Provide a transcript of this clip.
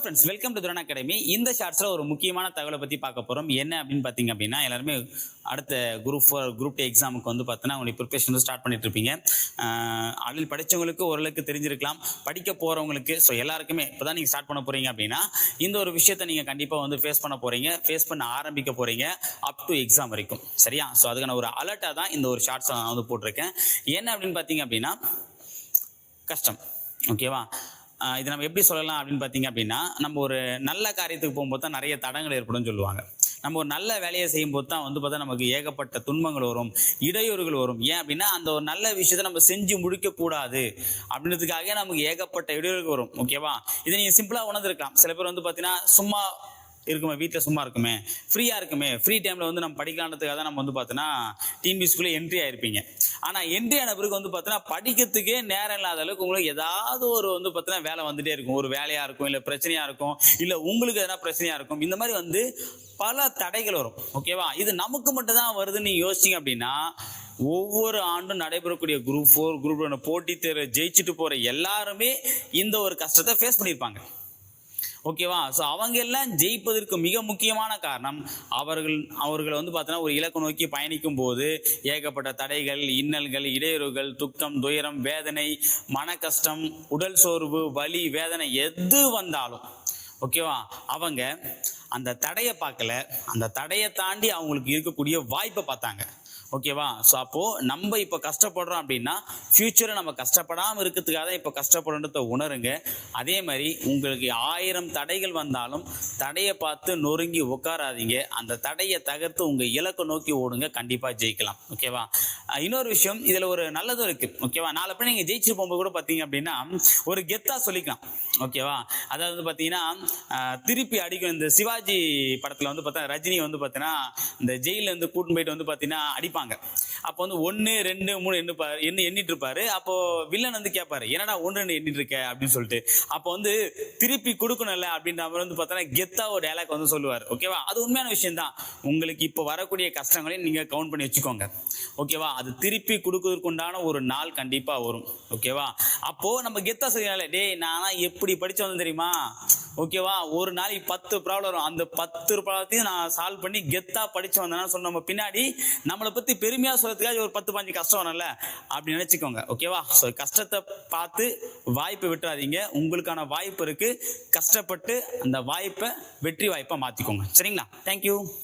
Friends welcome to Thuran academy இந்த ஷார்ட்ஸில் ஒரு முக்கியமான தகவலை பற்றி பார்க்க போகிறோம் என்ன அப்படின்னு பார்த்தீங்க அப்படின்னா எல்லாருமே அடுத்த குரூப் ஃபோர் குரூப் டே எக்ஸாமுக்கு வந்து பார்த்தோன்னா உங்களுக்கு ப்ரிப்பரேஷன் வந்து ஸ்டார்ட் பண்ணிட்டு இருப்பீங்க. அதில் படித்தவங்களுக்கு ஓரளவுக்கு தெரிஞ்சிருக்கலாம். படிக்க போகிறவங்களுக்கு ஸோ எல்லாருக்குமே இப்போ தான் நீங்கள் ஸ்டார்ட் பண்ண போகிறீங்க அப்படின்னா இந்த ஒரு விஷயத்தை நீங்கள் கண்டிப்பாக வந்து ஃபேஸ் பண்ண போகிறீங்க ஃபேஸ் பண்ண ஆரம்பிக்க போகிறீங்க அப் டு எக்ஸாம் வரைக்கும். சரியா? ஸோ அதுக்கான ஒரு அலர்ட்டாக தான் இந்த ஒரு ஷார்ட்ஸை நான் வந்து போட்டிருக்கேன். என்ன அப்படின்னு பார்த்தீங்க அப்படின்னா கஷ்டம். ஓகேவா இது நம்ம எப்படி சொல்லலாம் அப்படின்னு பார்த்தீங்க அப்படின்னா நம்ம ஒரு நல்ல காரியத்துக்கு போகும்போது தான் நிறைய தடங்கள் ஏற்படும் சொல்லுவாங்க. நம்ம ஒரு நல்ல வேலையை செய்யும்போது தான் வந்து பார்த்தா நமக்கு ஏகப்பட்ட துன்பங்கள் வரும் இடையூறுகள் வரும். ஏன் அப்படின்னா அந்த ஒரு நல்ல விஷயத்தை நம்ம செஞ்சு முடிக்கக்கூடாது அப்படின்றதுக்காக நமக்கு ஏகப்பட்ட இடையூறுகள் வரும். ஓகேவா? இதை நீங்கள் சிம்பிளாக உணர்ந்துருக்கலாம். சில பேர் வந்து பார்த்தீங்கன்னா சும்மா இருக்குமே வீட்டில் சும்மா இருக்குமே ஃப்ரீயாக இருக்குமே ஃப்ரீ டைமில் வந்து நம்ம படிக்கலான்றதுக்காக தான் நம்ம வந்து பார்த்தோன்னா டிஎன்பிஎஸ்குள்ளே என்ட்ரி ஆயிருப்பீங்க. ஆனால் என்ட்ரி ஆன பிறகு வந்து பார்த்தோன்னா படிக்கிறதுக்கே நேரம் இல்லாத அளவுக்கு உங்களுக்கு ஏதாவது ஒரு வந்து பார்த்தோன்னா வேலை வந்துட்டே இருக்கும். ஒரு வேலையாக இருக்கும் இல்லை பிரச்சனையாக இருக்கும் இல்லை உங்களுக்கு எதனா பிரச்சனையாக இருக்கும். இந்த மாதிரி வந்து பல தடைகள் வரும். ஓகேவா இது நமக்கு மட்டும் தான் வருதுன்னு நீங்க யோசிச்சிங்க அப்படின்னா ஒவ்வொரு ஆண்டும் நடைபெறக்கூடிய குரூப் ஃபோர் குரூப் போட்டி போட்டித் தேர்வை ஜெயிச்சுட்டு போகிற எல்லாருமே இந்த ஒரு கஷ்டத்தை ஃபேஸ் பண்ணியிருப்பாங்க. ஓகேவா ஸோ அவங்க எல்லாம் ஜெயிப்பதற்கு மிக முக்கியமான காரணம் அவர்கள் அவர்களை வந்து பார்த்தோன்னா ஒரு இலக்கு நோக்கி பயணிக்கும் போது ஏகப்பட்ட தடைகள் இன்னல்கள் இடையூறுகள் துக்கம் துயரம் வேதனை மன கஷ்டம் உடல் சோர்வு வலி வேதனை எது வந்தாலும் ஓகேவா அவங்க அந்த தடையை பார்க்கல அந்த தடையை தாண்டி அவங்களுக்கு இருக்கக்கூடிய வாய்ப்பை பார்த்தாங்க. ஓகேவா? ஸோ அப்போது நம்ம இப்போ கஷ்டப்படுறோம் அப்படின்னா ஃப்யூச்சரில் நம்ம கஷ்டப்படாமல் இருக்கிறதுக்காக தான் இப்போ கஷ்டப்படுறத உணருங்க. அதே மாதிரி உங்களுக்கு ஆயிரம் தடைகள் வந்தாலும் தடையை பார்த்து நொறுங்கி உட்காராதீங்க அந்த தடையை தகர்த்து உங்கள் இலக்கை நோக்கி ஓடுங்க. கண்டிப்பாக ஜெயிக்கலாம். ஓகேவா? இன்னொரு விஷயம் இதில் ஒரு நல்லதும் இருக்குது ஓகேவா நாலு பேர் நீங்கள் ஜெயிச்சு போகும்போது கூட பார்த்தீங்க அப்படின்னா ஒரு கெத்தாக சொல்லிக்கலாம். ஓகேவா அதாவது வந்து பார்த்தீங்கன்னா திருப்பி அடிக்கும் இந்த சிவாஜி படத்தில் வந்து பார்த்தா ரஜினி வந்து பார்த்தீங்கன்னா இந்த ஜெயிலில் இருந்து கூட்டின்னு போயிட்டு வந்து பார்த்தீங்கன்னா அடிப்பாங்க. அப்போ வந்து ஒன்று ரெண்டு மூணு எண்ணு எண்ணிட்டு இருப்பாரு. அப்போ வில்லன் வந்து கேட்பாரு என்னடா ஒன்று ரெண்டு எண்ணிட்டு இருக்க? அப்படின்னு சொல்லிட்டு. அப்போ வந்து திருப்பி கொடுக்கணும்ல அப்படின்ற மாதிரி வந்து பார்த்தோன்னா கெத்தா ஒரு டேலாக் வந்து சொல்லுவார். ஓகேவா அது உண்மையான விஷயம் தான். உங்களுக்கு இப்போ வரக்கூடிய கஷ்டங்களையும் நீங்கள் கவுண்ட் பண்ணி வச்சுக்கோங்க. ஓகேவா அது திருப்பி கொடுக்கறதுக்கு உண்டான ஒரு நாள் கண்டிப்பாக வரும். ஓகேவா அப்போ நம்ம கெத்தா சொல்லிடல டேய் நானா எப்படி படிச்சு வந்தேன் தெரியுமா? ஓகேவா? ஒரு நாளைக்கு பத்து ப்ராப்ளம் வரும். அந்த பத்து ப்ராப்ளத்தையும் நான் சால்வ் பண்ணி கெத்தா படிச்சு வந்தேன்னா சொன்ன நம்ம பின்னாடி நம்மளை பத்தி பெருமையா சொல்றதுக்காக ஒரு பத்து பாஞ்சு கஷ்டம் வரும்ல? அப்படி நினைச்சுக்கோங்க. ஓகேவா? ஸோ கஷ்டத்தை பார்த்து வாய்ப்பை விட்டுறாதீங்க. உங்களுக்கான வாய்ப்பு இருக்கு. கஷ்டப்பட்டு அந்த வாய்ப்பை வெற்றி வாய்ப்பை மாத்திக்கோங்க. சரிங்களா? தேங்க்யூ